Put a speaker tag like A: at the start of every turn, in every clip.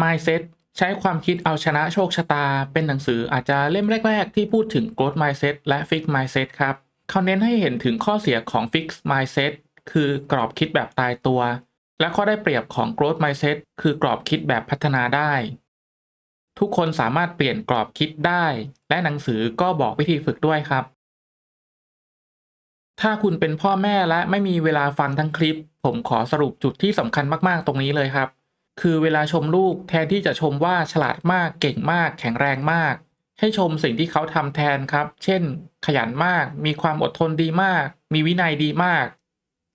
A: Mindset ใช้ความคิดเอาชนะโชคชะตา เป็นหนังสืออาจจะเล่มแรก ๆ ที่พูดถึง Growth Mindset และ Fix Mindset ครับเขาเน้นให้เห็นถึงข้อเสียของ Fix Mindset คือกรอบคิดแบบตายตัว และข้อได้เปรียบของ Growth Mindset คือกรอบคิดแบบพัฒนาได้ ทุกคนสามารถเปลี่ยนกรอบคิดได้ และหนังสือก็บอกวิธีฝึกด้วยครับ ถ้าคุณเป็นพ่อแม่และไม่มีเวลาฟังทั้งคลิป ผมขอสรุปจุดที่สำคัญมากๆ ตรงนี้เลยครับ คือเวลาชมลูกแทนที่จะชมว่าฉลาดมากเก่งมาก แข็งแรงมาก ให้ชมสิ่งที่เขาทำแทนครับ เช่น ขยันมาก มีความอดทนดีมาก มีวินัยดีมาก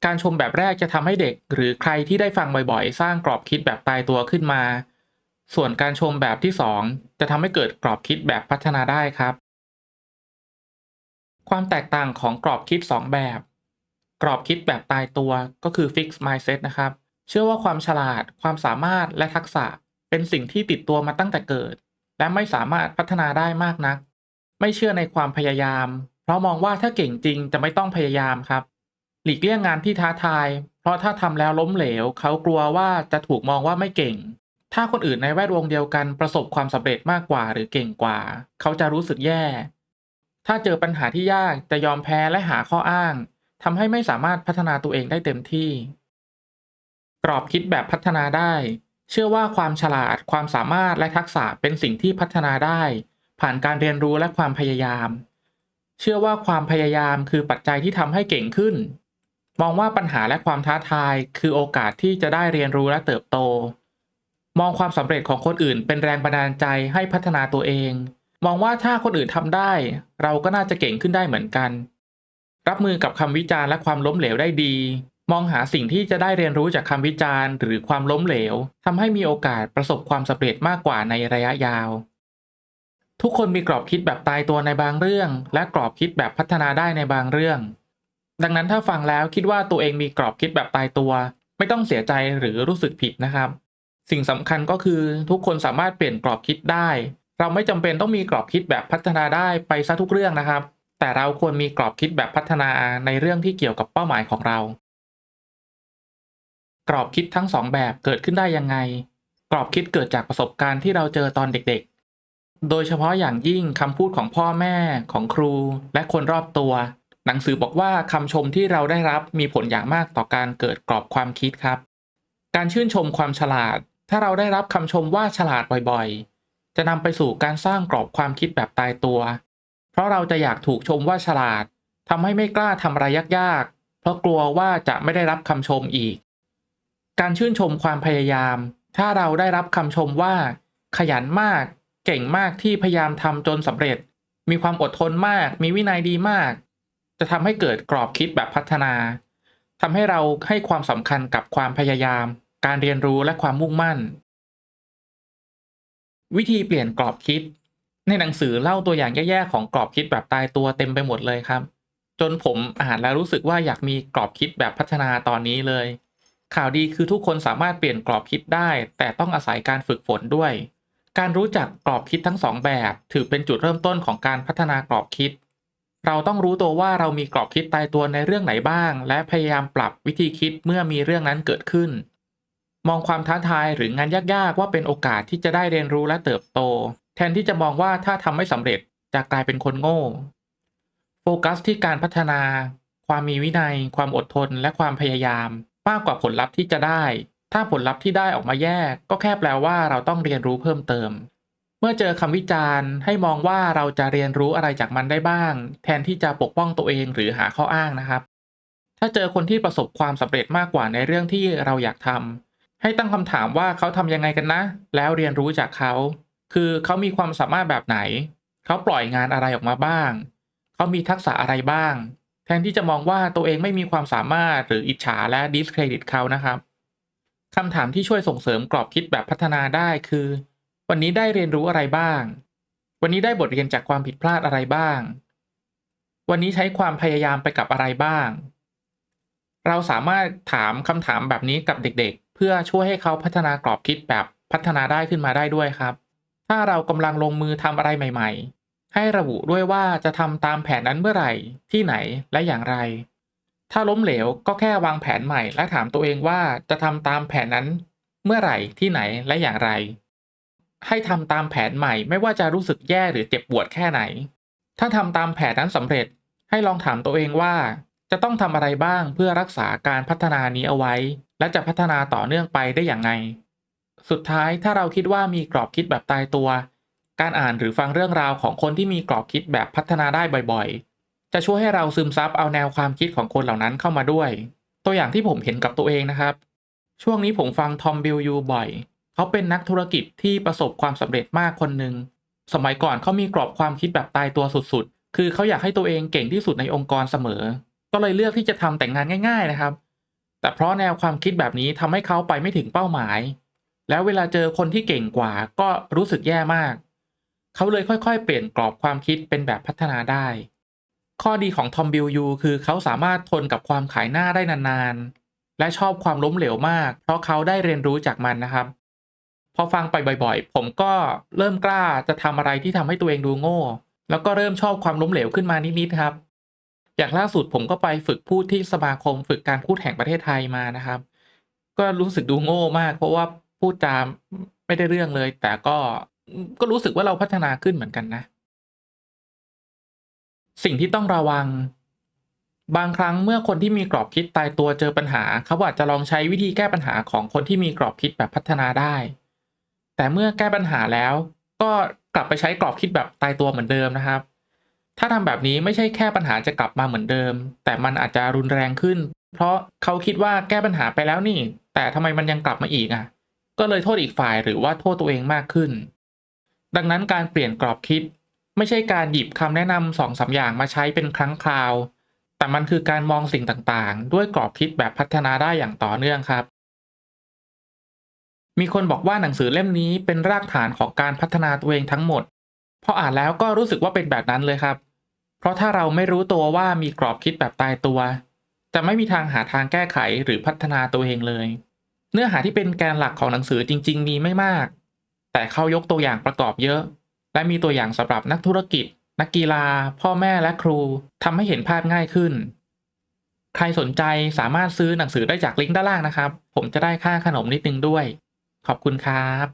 A: การชมแบบแรกจะทำให้เด็ก หรือใครที่ได้ฟังบ่อยๆ สร้างกรอบคิดแบบตายตัวขึ้นมา ส่วนการชมแบบที่ 2 จะทำให้เกิดกรอบคิดแบบพัฒนาได้ครับ ความแตกต่างของกรอบคิด 2 แบบ กรอบคิดแบบตายตัวก็คือ fix mindset นะครับ เชื่อว่าความฉลาด ความสามารถและทักษะเป็นสิ่งที่ติดตัวมาตั้งแต่เกิด และไม่สามารถพัฒนาได้มากนัก ไม่เชื่อในความพยายาม เพราะมองว่าถ้าเก่งจริงจะไม่ต้องพยายามครับ หลีกเลี่ยงงานที่ท้าทาย เพราะถ้าทำแล้วล้มเหลว เขากลัวว่าจะถูกมองว่าไม่เก่ง ถ้าคนอื่นในแวดวงเดียวกันประสบความสำเร็จมากกว่า หรือเก่งกว่า เขาจะรู้สึกแย่ ถ้าเจอปัญหาที่ยากจะยอมแพ้และหาข้ออ้างทำให้ไม่สามารถพัฒนาตัวเองได้เต็มที่ กรอบคิดแบบพัฒนาได้ เชื่อว่าความฉลาด ความสามารถและทักษะเป็นสิ่งที่พัฒนาได้ ผ่านการเรียนรู้และความพยายาม เชื่อว่าความพยายามคือปัจจัยที่ทำให้เก่งขึ้น มองว่าปัญหาและความท้าทาย คือโอกาสที่จะได้เรียนรู้และเติบโต มองความสำเร็จของคนอื่น เป็นแรงบันดาลใจให้พัฒนาตัวเอง มองว่าถ้าคนอื่นทำได้ เราก็น่าจะเก่งขึ้นได้เหมือนกัน รับมือกับคำวิจารณ์และความล้มเหลวได้ดี มองหาสิ่งที่จะได้เรียนรู้จากคำวิจารณ์ หรือความล้มเหลวทำให้มีโอกาสประสบความสำเร็จมากกว่าในระยะยาว ทุกคนมีกรอบคิดแบบตายตัวในบางเรื่อง และกรอบคิดแบบพัฒนาได้ในบางเรื่อง ดังนั้นถ้าฟังแล้วคิดว่าตัวเองมีกรอบคิดแบบตายตัว ไม่ต้องเสียใจหรือรู้สึกผิดนะครับ สิ่งสำคัญก็คือทุกคนสามารถเปลี่ยนกรอบคิดได้ เราไม่จำเป็นต้องมีกรอบคิดแบบพัฒนาได้ไปซะทุกเรื่องนะครับ แต่เราควรมีกรอบคิดแบบพัฒนาในเรื่องที่เกี่ยวกับเป้าหมายของเรา กรอบคิดทั้งสองแบบเกิดขึ้นได้ยังไง กรอบคิดเกิดจากประสบการณ์ที่เราเจอตอนเด็กๆ โดยเฉพาะอย่างยิ่งคำพูดของพ่อแม่ของครู และคนรอบตัว หนังสือบอกว่าคำชมที่เราได้รับมีผลอย่างมากต่อการเกิดกรอบความคิดครับ การชื่นชมความฉลาด ถ้าเราได้รับคำชมว่าฉลาดบ่อยๆ จะนำไปสู่การสร้างกรอบความคิดแบบตายตัว เพราะเราจะอยากถูกชมว่าฉลาดทำให้ไม่กล้าทำอะไรยากๆ เพราะกลัวว่าจะไม่ได้รับคำชมอีก การชื่นชมความพยายาม ถ้าเราได้รับคำชมว่า ขยันมาก เก่งมากที่พยายามทำจนสำเร็จ มีความอดทนมาก มีวินัยดีมาก จะทำให้เกิดกรอบคิดแบบพัฒนาทำให้เราให้ความสำคัญกับความพยายาม การเรียนรู้และความมุ่งมั่น วิธีเปลี่ยนกรอบคิด ในหนังสือเล่าตัวอย่างแย่ๆของกรอบคิดแบบตายตัวเต็มไปหมดเลยครับ จนผมอ่านแล้วรู้สึกว่าอยากมีกรอบคิดแบบพัฒนาตอนนี้เลย ข่าวดีคือทุกคนสามารถเปลี่ยนกรอบคิดได้ แต่ต้องอาศัยการฝึกฝนด้วย การรู้จักกรอบคิดทั้งสองแบบ ถือเป็นจุดเริ่มต้นของการพัฒนากรอบคิด เราต้องรู้ตัวว่าเรามีกรอบคิดตายตัวในเรื่องไหนบ้าง และพยายามปรับวิธีคิดเมื่อมีเรื่องนั้นเกิดขึ้น มองความท้าทายหรืองานยากๆ ว่าเป็นโอกาสที่จะได้เรียนรู้และเติบโต แทนที่จะมองว่าถ้าทำไม่สำเร็จจะกลายเป็นคนโง่ โฟกัสที่การพัฒนา ความมีวินัย ความอดทน และความพยายาม มากกว่าผลลัพธ์ที่จะได้ ถ้าผลลัพธ์ที่ได้ออกมาแย่ก็แค่แปลว่าเราต้องเรียนรู้เพิ่มเติม เมื่อเจอคำวิจารณ์ให้มองว่าเราจะเรียนรู้อะไรจากมันได้บ้าง แทนที่จะปกป้องตัวเองหรือหาข้ออ้างนะครับ ถ้าเจอคนที่ประสบความสำเร็จมากกว่าในเรื่องที่เราอยากทำให้ตั้งคำถามว่าเขาทำยังไงกันนะ แล้วเรียนรู้จากเขา คือเขามีความสามารถแบบไหน เขาปล่อยงานอะไรออกมาบ้าง เขามีทักษะอะไรบ้าง แทนที่จะมองว่าตัวเองไม่มีความสามารถหรืออิจฉาและดิสเครดิตเขานะครับคำถามที่ช่วยส่งเสริมกรอบคิดแบบพัฒนาได้คือ วันนี้ได้เรียนรู้อะไรบ้าง วันนี้ได้บทเรียนจากความผิดพลาดอะไรบ้าง วันนี้ใช้ความพยายามไปกับอะไรบ้าง เราสามารถถามคำถามแบบนี้กับเด็กๆ เพื่อช่วยให้เขาพัฒนากรอบคิดแบบพัฒนาได้ขึ้นมาได้ด้วยครับ ถ้าเรากำลังลงมือทำอะไรใหม่ๆ ให้ระบุด้วยว่าจะทำตามแผนนั้นเมื่อไหร่ ที่ไหนและอย่างไร ถ้าล้มเหลวก็แค่วางแผนใหม่และถามตัวเองว่าจะทำตามแผนนั้น เมื่อไหร่ที่ไหนและอย่างไร ให้ทำตามแผนใหม่ไม่ว่าจะรู้สึกแย่หรือเจ็บปวดแค่ไหน ถ้าทำตามแผนนั้นสำเร็จ ให้ลองถามตัวเองว่า จะต้องทำอะไรบ้างเพื่อรักษาการพัฒนานี้เอาไว้ และจะพัฒนาต่อเนื่องไปได้อย่างไงสุดท้ายถ้าเราคิดว่ามีกรอบคิดแบบตายตัว การอ่านหรือฟังเรื่องราวของคนที่มีกรอบคิดแบบพัฒนาได้บ่อยๆ จะช่วยให้เราซึมซับเอาแนวความคิดของคนเหล่านั้นเข้ามาด้วย ตัวอย่างที่ผมเห็นกับตัวเองนะครับ ช่วงนี้ผมฟังทอมบิลยูบ่อย เขาเป็นนักธุรกิจที่ประสบความสำเร็จมากคนหนึ่ง สมัยก่อนเขามีกรอบความคิดแบบตายตัวสุดๆ คือเขาอยากให้ตัวเองเก่งที่สุดในองค์กรเสมอ ก็เลยเลือกที่จะทำแต่งงานง่าย ๆนะครับ แต่เพราะแนวความคิดแบบนี้ทำให้เขาไปไม่ถึงเป้าหมาย แล้วเวลาเจอคนที่เก่งกว่าก็รู้สึกแย่มาก เขาเลยค่อยๆ เปลี่ยนกรอบความคิดเป็นแบบพัฒนาได้ ข้อดีของทอมบิลยูคือเขาสามารถทนกับความขายหน้าได้นานๆ และชอบความล้มเหลวมาก เพราะเขาได้เรียนรู้จากมันนะครับ พอฟังไปบ่อยๆ ผมก็เริ่มกล้าจะทำอะไรที่ทำให้ตัวเองดูโง่ แล้วก็เริ่มชอบความล้มเหลวขึ้นมานิดๆครับ อย่างล่าสุดผมก็ไปฝึกพูดที่สมาคมฝึกการพูดแห่งประเทศไทยมานะครับ ก็รู้สึกดูโง่มาก เพราะว่าพูดจามไม่ได้เรื่องเลย แต่ก็ ก็รู้สึกว่าเราพัฒนาขึ้นเหมือนกันนะ สิ่งที่ต้องระวัง บางครั้งเมื่อคนที่มีกรอบคิดตายตัวเจอปัญหา เขาอาจจะลองใช้วิธีแก้ปัญหาของคนที่มีกรอบคิดแบบพัฒนาได้ แต่เมื่อแก้ปัญหาแล้ว ก็กลับไปใช้กรอบคิดแบบตายตัวเหมือนเดิมนะครับ ถ้าทำแบบนี้ไม่ใช่แค่ปัญหาจะกลับมาเหมือนเดิม แต่มันอาจจะรุนแรงขึ้น เพราะเขาคิดว่าแก้ปัญหาไปแล้วนี่ แต่ทำไมมันยังกลับมาอีกอะ ก็เลยโทษอีกฝ่ายหรือว่าโทษตัวเองมากขึ้น ดังนั้นการเปลี่ยนกรอบคิด ไม่ใช่การหยิบคำแนะนำสองสาอย่างมาใช้เป็นครั้งคราว แต่มันคือการมองสิ่งต่างๆ ด้วยกรอบคิดแบบพัฒนาได้อย่างต่อเนื่องครับ มีคนบอกว่าหนังสือเล่มนี้เป็นรากฐานของการพัฒนาตัวเองทั้งหมดพออ่านแล้วก็รู้สึกว่าเป็นแบบนั้นเลยครับ เพราะถ้าเราไม่รู้ตัวว่ามีกรอบคิดแบบตายตัว จะไม่มีทางหาทางแก้ไขหรือพัฒนาตัวเองเลย เนื้อหาที่เป็นแกนหลักของหนังสือจริง ๆ มีไม่มาก แต่เขายกตัวอย่างประกอบเยอะ และมีตัวอย่างสำหรับนักธุรกิจ นักกีฬา พ่อแม่และครูทำให้เห็นภาพง่ายขึ้น ใครสนใจสามารถซื้อหนังสือได้จากลิงก์ด้านล่างนะครับ ผมจะได้ค่าขนมนิดนึงด้วย ขอบคุณครับ